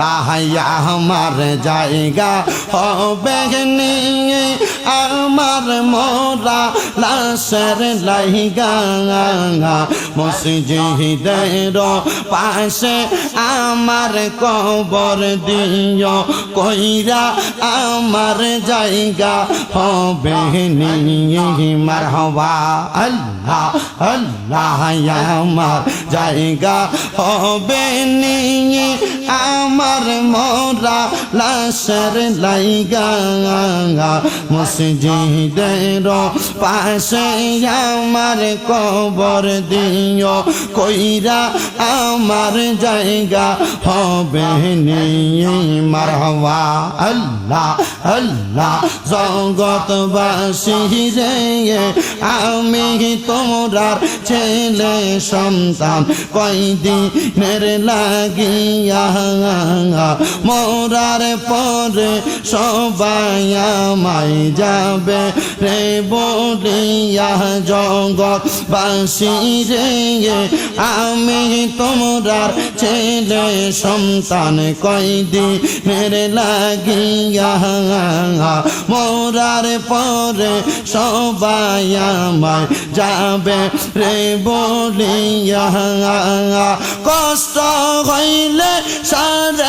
লাহাইয়া আমার জায়গা হবে নিয়ে আমার মোরা লাশের লাইগা। মসজিদের পাশে আমার কবর দিও। কইরা আমার জায়গা হবে নিয়ে মার হওয়া আল্লাহ আল্লাহ, আমার জায়গা হবে নিয়ে আমার মোরা লাশের লাইগা, মসজিদের পাশে আমার কবর দিও, কইরা আমার জায়গা হবে নিয়ে মার হওয়া আল্লাহ আল্লাহ, জগৎবাসী রে, আমি তোমরার ছেলে সন্তান। কয়দিনের লাগিয়া মোরার পরে সবাই আমায় যাবে রে বলিয়া জগৎ বাসি রে, আমি তোমরার ছেলে সন্তান কয়দিনের লাগিয়া মোরার পরে সবাই আমায় যাবে রে বলিয়া কষ্ট হইলে তিন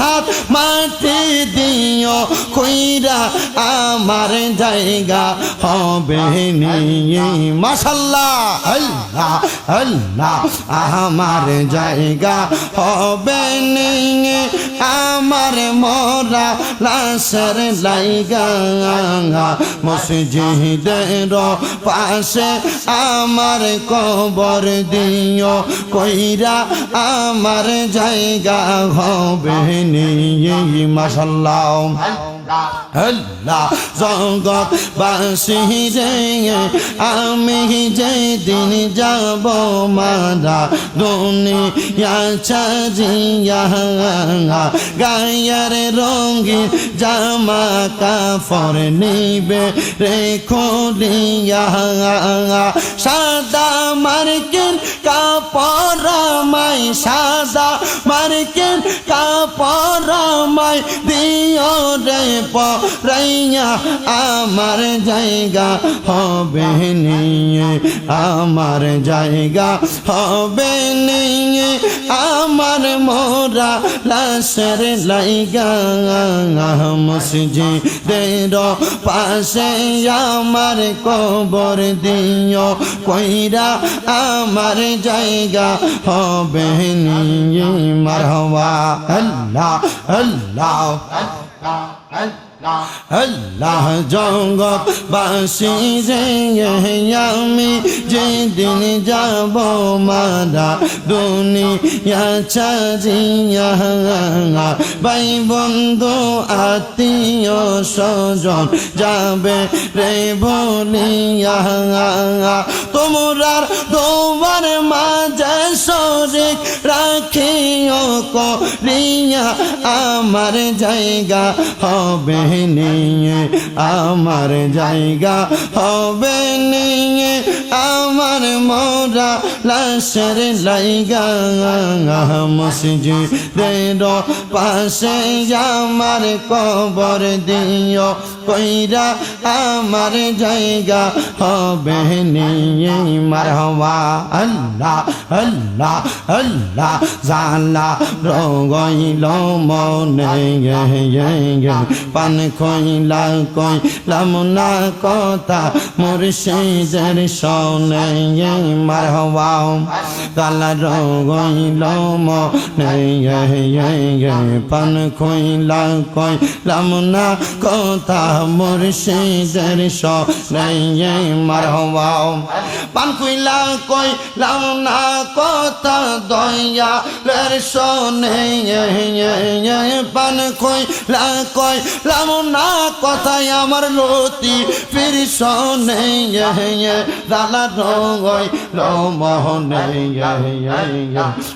হাত মাটি দিও, কইরা আমার জায়গা হবে নিয়ে মাসাল্লাহ আল্লাহ আল্লাহ, আমার জায়গা হবে নিয়ে আমার মোরা লাশের লাইগা, মসজিদের পাশে আমার কবর দিও, কইরা আমার জায়গা হবে নিয়ে মাসাল্লাহ আল্লাহ, জগৎ বাসি রে আমি যেদিন যাব মারা, দুনিয়া ছাজিয়া গায়ের রঙিন জামা কাপড় নিবে রে খুলিয়া। সাদা মার্কিন কাপড় মাই সাদা মার্কিন কাপড় মাই দিও রে পরাইয়া আমার জায়গা হবে নিয়ে, আমার জায়গা হবে নিয়ে, আমার মোরা লাশের লাইগা মসজিদের পাশে আমার কবর দিও, কইরা আমার জায়গা হবে নিয়ে, মারহবা আল্লাহ আল্লাহ। আল্লাহ জগৎ বাসি আমি যেদিন যাব মারা দুনিয়া ছাজিয়া ভাই বন্ধু, আত্মীয় স্বজন যাবে রে বলিয়া। তোমরার তোমার মাঝে শরিক রাখিও করিয়া, আমার জায়গা হবে নিয়ে, আমার জায়গা হবে নিয়ে, আমার মোরা লাশের লাইগা, মসজিদের পাশে আমার কবর দিও কইরা, আমার জায়গা হবে নিয়ে। মার হওয়া আল্লাহ। আল্লাহ আল্লাহ জালা রগইল মনে পান খইলা কইলাম না কথা, মুর্শিদের সনে মার হওয়া কালা রগইল মনে পান খইলা কইলাম না কথা, মুর্শিদের সনে মার হওয়া পান কইলা কইলাম না কথা দয়া লের সনে পান কই, লা কয় লাম না কথায় আমার লতি ফির শোনে দালা রঙই রমহনে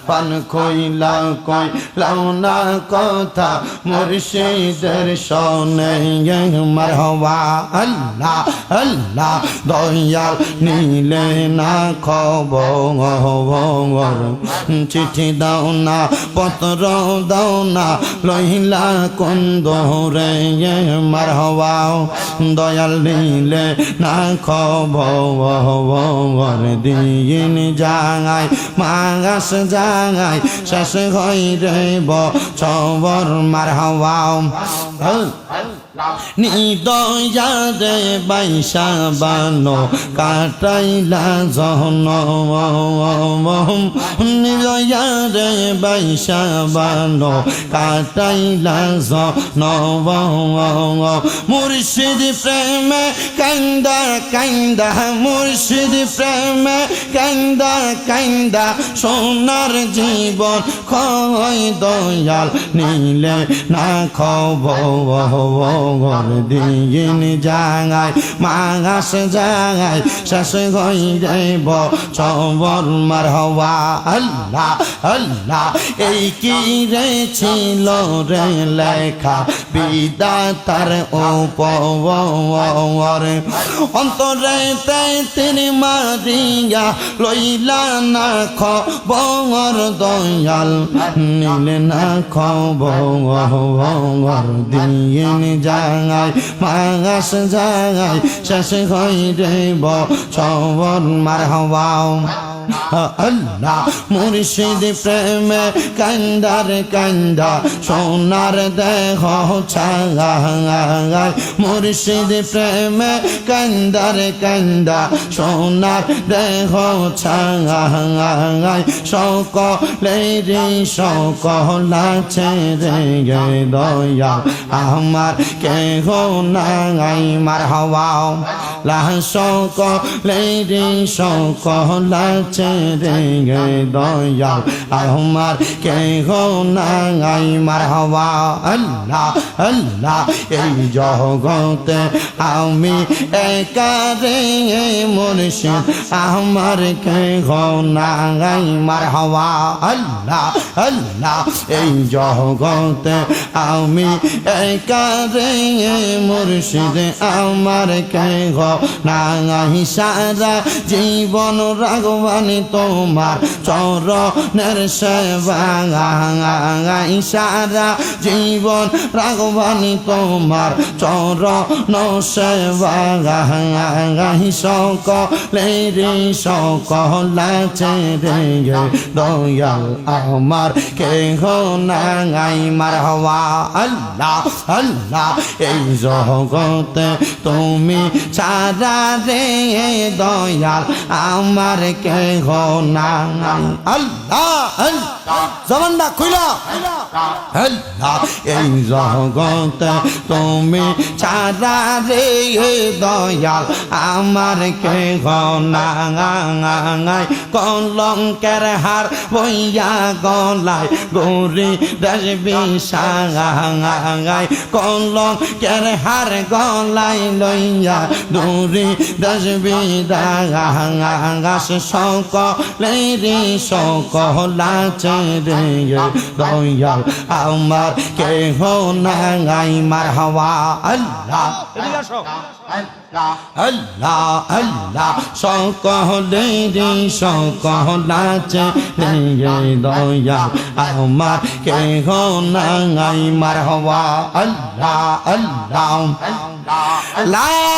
পান কইলা কই লাউ না কথা মুর্শিদের শোনে মারহবা, আল্লাহ আল্লাহ, দয়াল নীলে না চিঠি দাও না, পত্র দাও না, লইলা কুন্দ রে মারহবা। দয়াল নীলে না খবর দিন যাঙাই মাগাস যাঙাই শেষ হই রে বছর মারহবা। নিদয়া রে বাইসা বানো, কাটাইলা জন নিদয়া রে বাইসা বানো, কাটাইলা জন মুর্শিদ প্রেমে কান্দা কান্দা মুর্শিদ প্রেমে কান্দা কান্দা সোনার জীবন খয় দয়াল, নীলে না খবর দিন যাঙাই মাগাস যাঙাই শেষ হই যাইব চবর মার হওয়া। আল্লাহ আল্লাহ, এই কি রে ছিল রে লেখা? বিদা তার উপর অন্তরে তাই তিনি মারিয়া লইলা না খবর দয়াল, নীলে না খবর দিন যাঙাই মাগাস যাঙাই শেষ হই রেব সবর মার হওয়াও। আল্লাহ মুর্শিদ প্রেমে কান্দার কান্দা, সোনার দেহ ছাগাই মুর্শিদ প্রেমে কান্দার কান্দা, সোনার দেহ ছাগাই সকলেরি সকল আছে রে দয়া আমার কেহ নাই মার হওয়াও লাহ সকলেরি সকল আছে রে দয়া আমার কেহ নাই, মার হওয়া আল্লাহ আল্লাহ, এই জগতে আমি একারে মুর্শিদ, আমার কেহ নাই, মার হওয়া আল্লাহ আল্লাহ, এই জগতে আমি একারে মুর্শিদ, আমার কেহ নাই, সারা জীবন রাগবানি তোমার চরণের সেবা সারা জীবন রাগবানি তোমার চরণ সেবা সকল রে দয়াল আমার কেহ নাই মার হওয়া আল্লাহ আল্লাহ, এই জগতে তুমি সারা রে দয়াল আমার কেহ নাই আল্লাহ জবানটা খুইলা। আল্লাহ, এই জগতে তুমি সারা রে দয়াল, আমার কেহ নাই কলঙ্কের হার বইয়া গলায়, গৌরী রাজবি সাঙাই কলঙ্কের হার গলায় লইয়া দৌড়ি রাজবি দাগাস সকলেরি সকল আছে রে দয়াল আমার কেহ নাই, মার হওয়া। আল্লাহ আল্লাহ আল্লাহ সকলেরি সকল আছে রে দয়াল আমার কেহ নাই, মার হওয়া। আল্লাহ আল্লাহ। লা